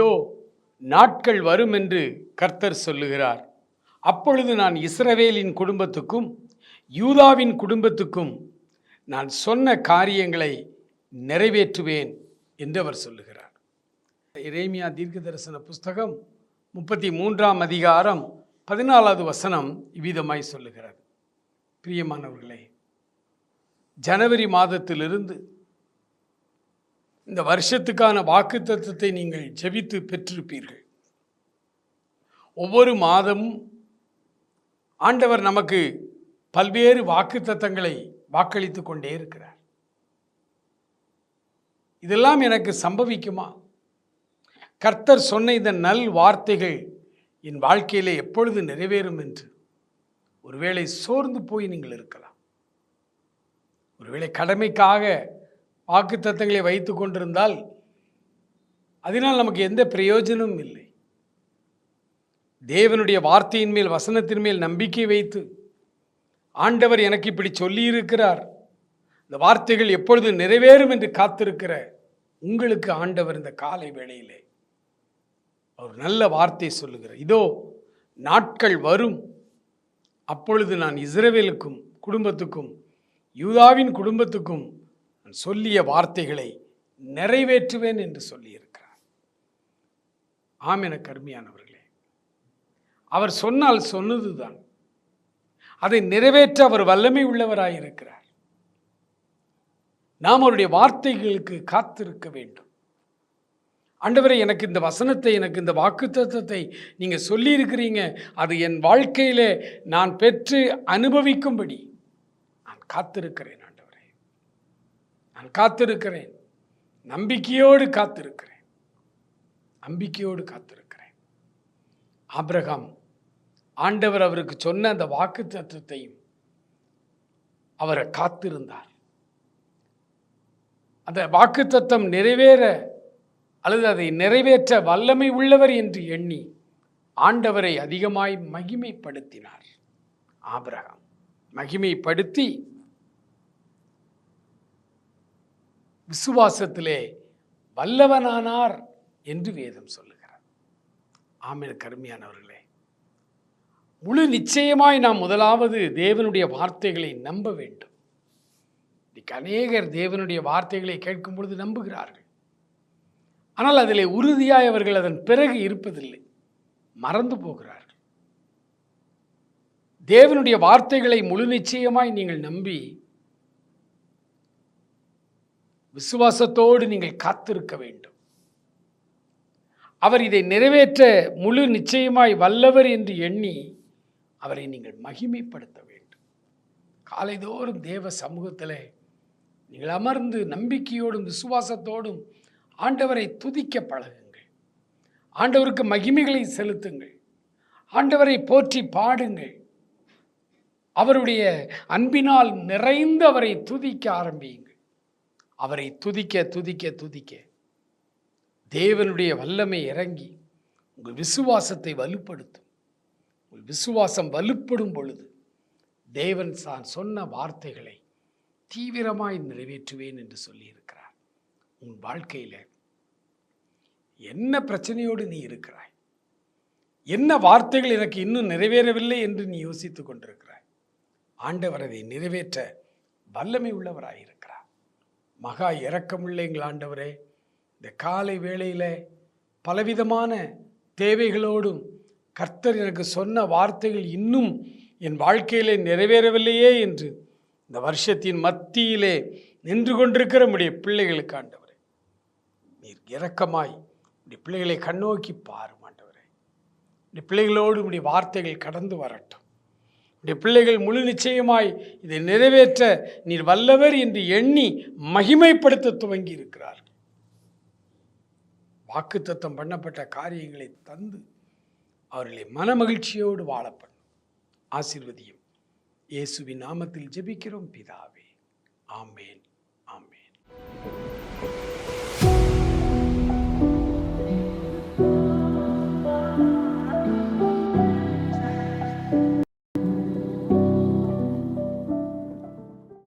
இதோ நாட்கள் வரும் என்று கர்த்தர் சொல்லுகிறார். அப்பொழுது நான் இஸ்ரவேலின் குடும்பத்துக்கும் யூதாவின் குடும்பத்துக்கும் நான் சொன்ன காரியங்களை நிறைவேற்றுவேன் என்று அவர் சொல்லுகிறார். இறைமியா தீர்க்க தரிசன புஸ்தகம் முப்பத்தி மூன்றாம் அதிகாரம் பதினாலாவது வசனம் இவ்விதமாய் சொல்லுகிறது. பிரியமானவர்களே ஜனவரி மாதத்திலிருந்து இந்த வருஷத்துக்கான வாக்குத்தத்தத்தை நீங்கள் ஜெபித்து பெற்றிருப்பீர்கள். ஒவ்வொரு மாதமும் ஆண்டவர் நமக்கு பல்வேறு வாக்குத்தத்தங்களை வாக்களித்து கொண்டே இருக்கிறார். இதெல்லாம் எனக்கு சம்பவிக்குமா? கர்த்தர் சொன்ன இந்த நல் வார்த்தைகள் என் வாழ்க்கையிலே எப்பொழுது நிறைவேறும் என்று. ஒருவேளை சோர்ந்து போய் நீங்கள் இருக்கலாம். ஒருவேளை கடமைக்காக வாக்குத்தத்தங்களை வைத்து கொண்டிருந்தால் அதனால் நமக்கு எந்த பிரயோஜனமும் இல்லை. தேவனுடைய வார்த்தையின் மேல் வசனத்தின் மேல் நம்பிக்கை வைத்து ஆண்டவர் எனக்கு இப்படி சொல்லியிருக்கிறார். இந்த வார்த்தைகள் எப்பொழுது நிறைவேறும் என்று காத்திருக்கிற உங்களுக்கு ஆண்டவர் இந்த காலை வேளையிலே ஒரு நல்ல வார்த்தை சொல்லுகிறார். இதோ நாட்கள் வரும். அப்பொழுது நான் இஸ்ரவேலுக்கும் குடும்பத்துக்கும் யூதாவின் குடும்பத்துக்கும் சொல்லிய வார்த்தைகளை நிறைவேற்றுவேன் என்று சொல்லியிருக்கிறார். ஆம் என கருமையானவர்களே அவர் சொன்னால் சொன்னதுதான். அதை நிறைவேற்ற அவர் வல்லமை உள்ளவராயிருக்கிறார். நாம் அவருடைய வார்த்தைகளுக்கு காத்திருக்க வேண்டும். ஆண்டவரை எனக்கு இந்த வசனத்தை எனக்கு இந்த வாக்குத்தத்தத்தை நீங்கள் சொல்லியிருக்கிறீங்க. அது என் வாழ்க்கையிலே நான் பெற்று அனுபவிக்கும்படி நான் காத்திருக்கிறேன். நான் காத்திருக்கிறேன். நம்பிக்கையோடு காத்திருக்கிறேன். நம்பிக்கையோடு காத்திருக்கிறேன். ஆபிரகாம் ஆண்டவர் அவருக்கு சொன்ன அந்த வாக்கு தத்துவத்தையும் அவரை காத்திருந்தார். அந்த வாக்கு தத்துவம் நிறைவேற அல்லது அதை நிறைவேற்ற வல்லமை உள்ளவர் என்று எண்ணி ஆண்டவரை அதிகமாய் மகிமைப்படுத்தினார். ஆபிரகாம் மகிமைப்படுத்தி விசுவாசத்திலே வல்லவனானார் என்று வேதம் சொல்லுகிறார் ஆமென் கருமையானவர்களே. முழு நிச்சயமாய் நாம் முதலாவது தேவனுடைய வார்த்தைகளை நம்ப வேண்டும். இன்னைக்கு அநேகர் தேவனுடைய வார்த்தைகளை கேட்கும் பொழுது நம்புகிறார்கள். ஆனால் அதிலே உறுதியாய் அவர்கள் அதன் பிறகு இருப்பதில்லை. மறந்து போகிறார்கள். தேவனுடைய வார்த்தைகளை முழு நிச்சயமாய் நீங்கள் நம்பி விசுவாசத்தோடு நீங்கள் காத்திருக்க வேண்டும். அவர் இதை நிறைவேற்ற முழு நிச்சயமாய் வல்லவர் என்று எண்ணி அவரை நீங்கள் மகிமைப்படுத்த வேண்டும். காலைதோறும் தேவ சமூகத்தில் நீங்கள் அமர்ந்து நம்பிக்கையோடும் விசுவாசத்தோடும் ஆண்டவரை துதிக்க பழகுங்கள். ஆண்டவருக்கு மகிமைகளை செலுத்துங்கள். ஆண்டவரை போற்றி பாடுங்கள். அவருடைய அன்பினால் நிறைந்து அவரை துதிக்க ஆரம்பியுங்கள். அவரை துதிக்க துதிக்க துதிக்க. தேவனுடைய வல்லமை இறங்கி உங்கள் விசுவாசத்தை வலுப்படுத்தும். உங்கள் விசுவாசம் வலுப்படும் பொழுது தேவன் தான் சொன்ன வார்த்தைகளை தீவிரமாய் நிறைவேற்றுவேன் என்று சொல்லியிருக்கிறார். உன் வாழ்க்கையில் என்ன பிரச்சனையோடு நீ இருக்கிறாய்? என்ன வார்த்தைகள் எனக்கு இன்னும் நிறைவேறவில்லை என்று நீ யோசித்துக் கொண்டிருக்கிறாய்? ஆண்டவர் அதை நிறைவேற்ற வல்லமை உள்ளவராயிருக்கிறார். மகா இரக்கமுள்ள எங்கள் ஆண்டவரே. இந்த காலை வேளையில் பலவிதமான தேவைகளோடும் கர்த்தர் எனக்கு சொன்ன வார்த்தைகள் இன்னும் என் வாழ்க்கையிலே நிறைவேறவில்லையே என்று இந்த வருஷத்தின் மத்தியிலே நின்று கொண்டிருக்கிற நம்முடைய பிள்ளைகளுக்கு ஆண்டவரே. நீர் இரக்கமாய் உடைய பிள்ளைகளை கண்ணோக்கி பாரும் ஆண்டவரே. உடைய பிள்ளைகளோடு உடைய வார்த்தைகள் கடந்து வரட்டும். உடைய பிள்ளைகள் முழு நிச்சயமாய் இதை நிறைவேற்ற நீர் வல்லவர் என்று எண்ணி மகிமைப்படுத்த துவங்கி இருக்கிறார்கள் வாக்குத்தத்தம் பண்ணப்பட்ட காரியங்களை தந்து அவர்களை மனமகிழ்ச்சியோடு வாழப்படும் ஆசிர்வதியும். இயேசுவின் நாமத்தில் ஜெபிக்கிறோம் பிதாவே. ஆமேன் ஆமேன்.